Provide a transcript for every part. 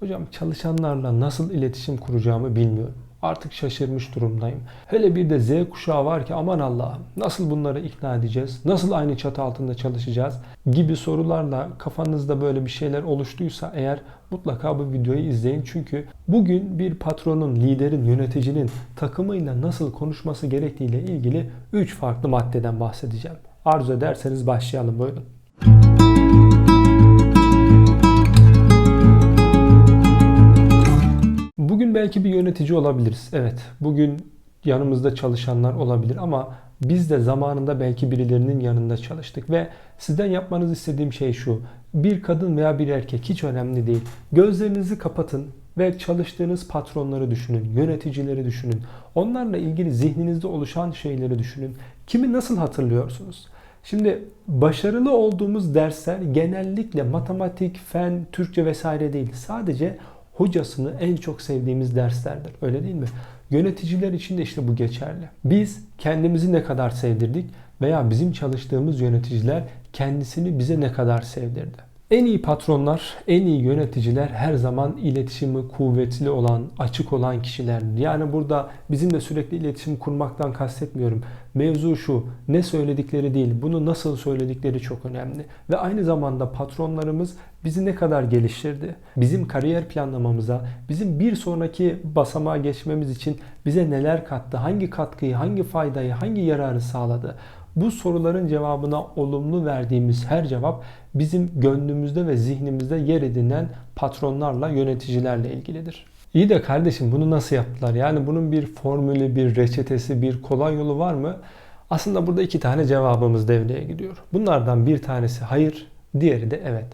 Hocam çalışanlarla nasıl iletişim kuracağımı bilmiyorum. Artık şaşırmış durumdayım. Hele bir de Z kuşağı var ki aman Allah'ım nasıl bunları ikna edeceğiz? Nasıl aynı çatı altında çalışacağız? Gibi sorularla kafanızda böyle bir şeyler oluştuysa eğer mutlaka bu videoyu izleyin. Çünkü bugün bir patronun, liderin, yöneticinin takımıyla nasıl konuşması gerektiğiyle ilgili 3 farklı maddeden bahsedeceğim. Arzu ederseniz başlayalım buyurun. Bugün belki bir yönetici olabiliriz. Evet, bugün yanımızda çalışanlar olabilir ama biz de zamanında belki birilerinin yanında çalıştık ve sizden yapmanızı istediğim şey şu. Bir kadın veya bir erkek hiç önemli değil. Gözlerinizi kapatın ve çalıştığınız patronları düşünün, yöneticileri düşünün. Onlarla ilgili zihninizde oluşan şeyleri düşünün. Kimi nasıl hatırlıyorsunuz? Şimdi başarılı olduğumuz dersler genellikle matematik, fen, Türkçe vesaire değil. Sadece hocasını en çok sevdiğimiz derslerdir. Öyle değil mi? Yöneticiler için de işte bu geçerli. Biz kendimizi ne kadar sevdirdik veya bizim çalıştığımız yöneticiler kendisini bize ne kadar sevdirdi? En iyi patronlar, en iyi yöneticiler her zaman iletişimi kuvvetli olan, açık olan kişilerdir. Yani burada bizimle sürekli iletişim kurmaktan kastetmiyorum. Mevzu şu, ne söyledikleri değil, bunu nasıl söyledikleri çok önemli. Ve aynı zamanda patronlarımız bizi ne kadar geliştirdi? Bizim kariyer planlamamıza, bizim bir sonraki basamağa geçmemiz için bize neler kattı? Hangi katkıyı, hangi faydayı, hangi yararı sağladı? Bu soruların cevabına olumlu verdiğimiz her cevap bizim gönlümüzde ve zihnimizde yer edinen patronlarla, yöneticilerle ilgilidir. İyi de kardeşim bunu nasıl yaptılar? Yani bunun bir formülü, bir reçetesi, bir kolay yolu var mı? Aslında burada iki tane cevabımız devreye giriyor. Bunlardan bir tanesi hayır, diğeri de evet.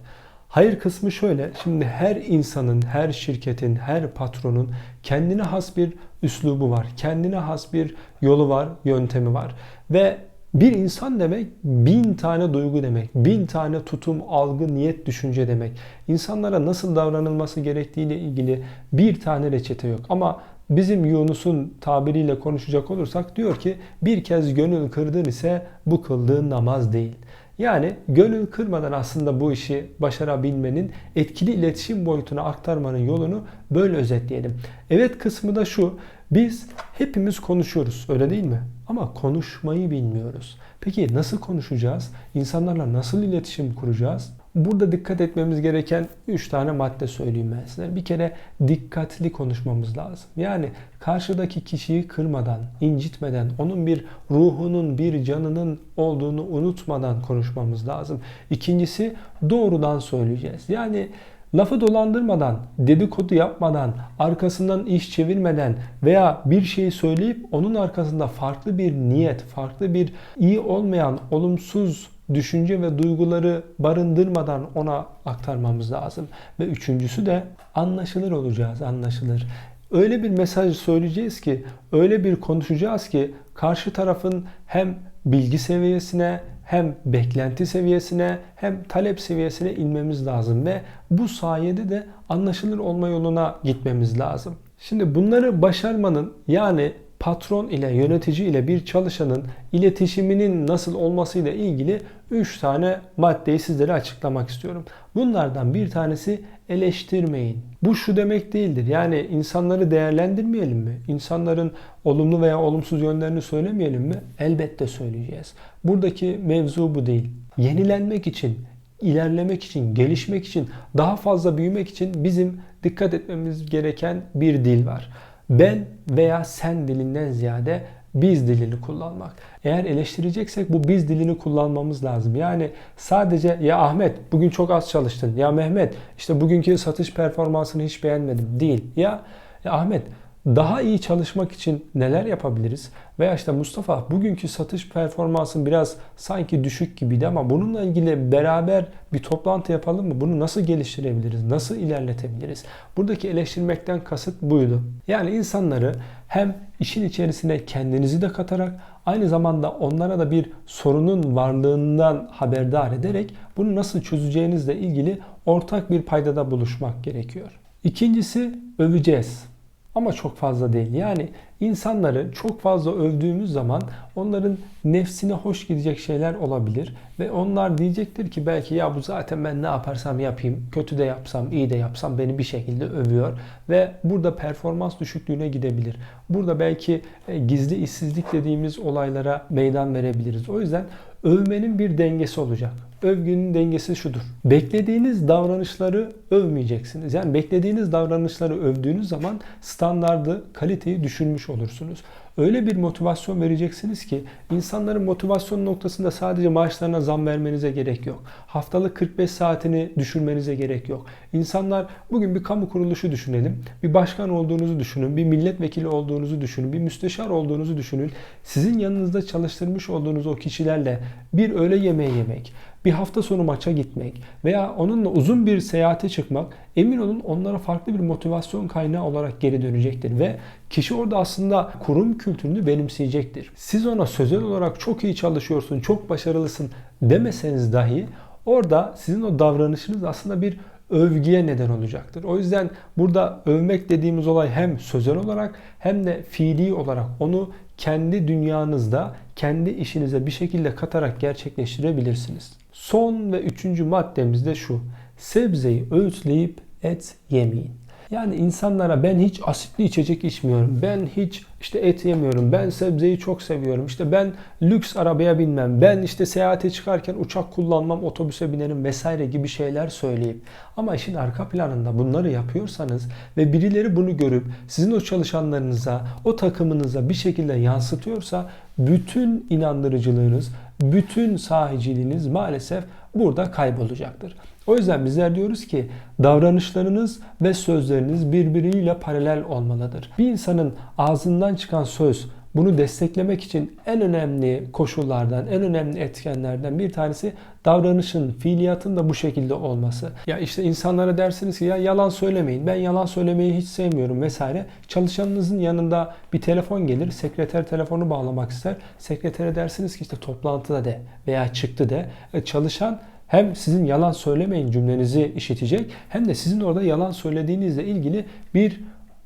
Hayır kısmı şöyle. Şimdi her insanın, her şirketin, her patronun kendine has bir üslubu var. Kendine has bir yolu var, yöntemi var. Ve bir insan demek bin tane duygu demek. Bin tane tutum, algı, niyet, düşünce demek. İnsanlara nasıl davranılması gerektiğiyle ilgili bir tane reçete yok. Ama bizim Yunus'un tabiriyle konuşacak olursak diyor ki bir kez gönül kırdın ise bu kıldığın namaz değil. Yani gönül kırmadan aslında bu işi başarabilmenin etkili iletişim boyutuna aktarmanın yolunu böyle özetleyelim. Evet kısmı da şu. Biz hepimiz konuşuyoruz öyle değil mi? Ama konuşmayı bilmiyoruz. Peki nasıl konuşacağız? İnsanlarla nasıl iletişim kuracağız? Burada dikkat etmemiz gereken 3 tane madde söyleyeyim ben size. Bir kere dikkatli konuşmamız lazım. Yani karşıdaki kişiyi kırmadan, incitmeden, onun bir ruhunun, bir canının olduğunu unutmadan konuşmamız lazım. İkincisi doğrudan söyleyeceğiz. Yani lafı dolandırmadan, dedikodu yapmadan, arkasından iş çevirmeden veya bir şeyi söyleyip onun arkasında farklı bir niyet, farklı bir iyi olmayan, olumsuz düşünce ve duyguları barındırmadan ona aktarmamız lazım. Ve üçüncüsü de anlaşılır olacağız, anlaşılır. Öyle bir mesaj söyleyeceğiz ki, öyle bir konuşacağız ki karşı tarafın hem bilgi seviyesine hem beklenti seviyesine hem talep seviyesine inmemiz lazım ve bu sayede de anlaşılır olma yoluna gitmemiz lazım. Şimdi bunları başarmanın yani patron ile yönetici ile bir çalışanın iletişiminin nasıl olmasıyla ilgili 3 tane maddeyi sizlere açıklamak istiyorum. Bunlardan bir tanesi eleştirmeyin. Bu şu demek değildir. Yani insanları değerlendirmeyelim mi? İnsanların olumlu veya olumsuz yönlerini söylemeyelim mi? Elbette söyleyeceğiz. Buradaki mevzu bu değil. Yenilenmek için, ilerlemek için, gelişmek için, daha fazla büyümek için bizim dikkat etmemiz gereken bir dil var ben veya sen dilinden ziyade biz dilini kullanmak. Eğer eleştireceksek bu biz dilini kullanmamız lazım. Yani sadece ya Ahmet bugün çok az çalıştın. Ya Mehmet işte bugünkü satış performansını hiç beğenmedim. Değil. Ya, ya Ahmet daha iyi çalışmak için neler yapabiliriz? Veya işte Mustafa bugünkü satış performansın biraz sanki düşük gibiydi ama bununla ilgili beraber bir toplantı yapalım mı? Bunu nasıl geliştirebiliriz? Nasıl ilerletebiliriz? Buradaki eleştirmekten kasıt buydu. Yani insanları hem işin içerisine kendinizi de katarak aynı zamanda onlara da bir sorunun varlığından haberdar ederek bunu nasıl çözeceğinizle ilgili ortak bir paydada buluşmak gerekiyor. İkincisi öveceğiz. Ama çok fazla değil. Yani insanları çok fazla övdüğümüz zaman onların nefsine hoş gidecek şeyler olabilir ve onlar diyecektir ki belki ya bu zaten ben ne yaparsam yapayım, kötü de yapsam, iyi de yapsam beni bir şekilde övüyor ve burada performans düşüklüğüne gidebilir. Burada belki e, gizli işsizlik dediğimiz olaylara meydan verebiliriz. O yüzden övmenin bir dengesi olacak. Övgünün dengesi şudur. Beklediğiniz davranışları övmeyeceksiniz. Yani beklediğiniz davranışları övdüğünüz zaman standardı, kaliteyi düşürmüş olursunuz. Öyle bir motivasyon vereceksiniz ki insanların motivasyon noktasında sadece maaşlarına zam vermenize gerek yok. Haftalık 45 saatini düşürmenize gerek yok. İnsanlar bugün bir kamu kuruluşu düşünelim. Bir başkan olduğunuzu düşünün, bir milletvekili olduğunuzu düşünün, bir müsteşar olduğunuzu düşünün. Sizin yanınızda çalıştırmış olduğunuz o kişilerle bir öğle yemeği yemek, bir hafta sonu maça gitmek veya onunla uzun bir seyahate çıkmak emin olun onlara farklı bir motivasyon kaynağı olarak geri dönecektir ve kişi orada aslında kurum kültürünü benimseyecektir. Siz ona sözel olarak çok iyi çalışıyorsun, çok başarılısın demeseniz dahi orada sizin o davranışınız aslında bir övgüye neden olacaktır. O yüzden burada övmek dediğimiz olay hem sözel olarak hem de fiili olarak onu kendi dünyanızda, kendi işinize bir şekilde katarak gerçekleştirebilirsiniz. Son ve üçüncü maddemiz de şu. Sebzeyi öğütleyip et yemeyin. Yani insanlara ben hiç asitli içecek içmiyorum. Ben hiç işte et yemiyorum. Ben sebzeyi çok seviyorum. İşte ben lüks arabaya binmem. Ben işte seyahate çıkarken uçak kullanmam, otobüse binerim vesaire gibi şeyler söyleyip ama işin arka planında bunları yapıyorsanız ve birileri bunu görüp sizin o çalışanlarınıza, o takımınıza bir şekilde yansıtıyorsa bütün inandırıcılığınız, bütün sahiciliğiniz maalesef burada kaybolacaktır. O yüzden bizler diyoruz ki davranışlarınız ve sözleriniz birbiriyle paralel olmalıdır. Bir insanın ağzından çıkan söz bunu desteklemek için en önemli koşullardan, en önemli etkenlerden bir tanesi davranışın, fiiliyatın da bu şekilde olması. Ya işte insanlara dersiniz ki ya yalan söylemeyin. Ben yalan söylemeyi hiç sevmiyorum vesaire. Çalışanınızın yanında bir telefon gelir. Sekreter telefonu bağlamak ister. Sekretere dersiniz ki işte toplantıda de veya çıktı de. E, çalışan hem sizin yalan söylemeyin cümlenizi işitecek hem de sizin orada yalan söylediğinizle ilgili bir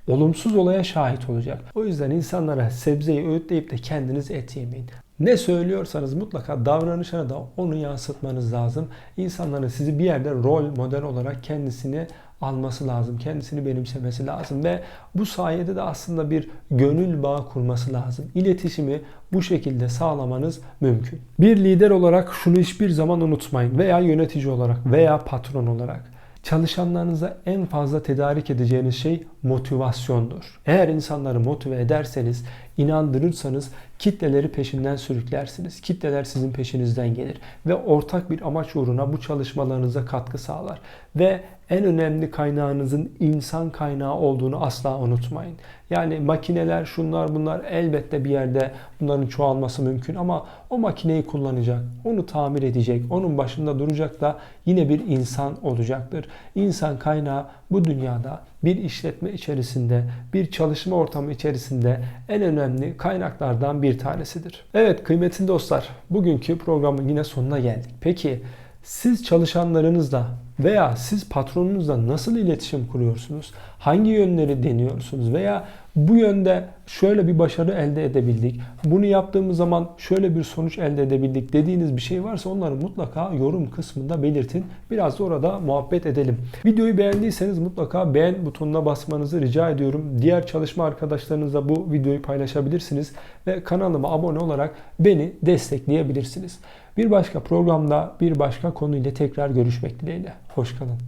olumsuz olaya şahit olacak. O yüzden insanlara sebzeyi öğütleyip de kendiniz et yemeyin. Ne söylüyorsanız mutlaka davranışına da onu yansıtmanız lazım. İnsanların sizi bir yerde rol model olarak kendisini alması lazım. Kendisini benimsemesi lazım ve bu sayede de aslında bir gönül bağı kurması lazım. İletişimi bu şekilde sağlamanız mümkün. Bir lider olarak şunu hiçbir zaman unutmayın veya yönetici olarak veya patron olarak çalışanlarınıza en fazla tedarik edeceğiniz şey motivasyondur. Eğer insanları motive ederseniz, inandırırsanız kitleleri peşinden sürüklersiniz. Kitleler sizin peşinizden gelir ve ortak bir amaç uğruna bu çalışmalarınıza katkı sağlar. Ve en önemli kaynağınızın insan kaynağı olduğunu asla unutmayın. Yani makineler, şunlar bunlar elbette bir yerde bunların çoğalması mümkün ama o makineyi kullanacak, onu tamir edecek, onun başında duracak da yine bir insan olacaktır. İnsan kaynağı bu dünyada bir işletme içerisinde, bir çalışma ortamı içerisinde en önemli kaynaklardan bir tanesidir. Evet kıymetli dostlar, bugünkü programın yine sonuna geldik. Peki siz çalışanlarınızla veya siz patronunuzla nasıl iletişim kuruyorsunuz? Hangi yönleri deniyorsunuz? Veya bu yönde şöyle bir başarı elde edebildik. Bunu yaptığımız zaman şöyle bir sonuç elde edebildik dediğiniz bir şey varsa onları mutlaka yorum kısmında belirtin. Biraz da orada muhabbet edelim. Videoyu beğendiyseniz mutlaka beğen butonuna basmanızı rica ediyorum. Diğer çalışma arkadaşlarınızla bu videoyu paylaşabilirsiniz ve kanalıma abone olarak beni destekleyebilirsiniz. Bir başka programda bir başka konuyla tekrar görüşmek dileğiyle. Hoşçakalın.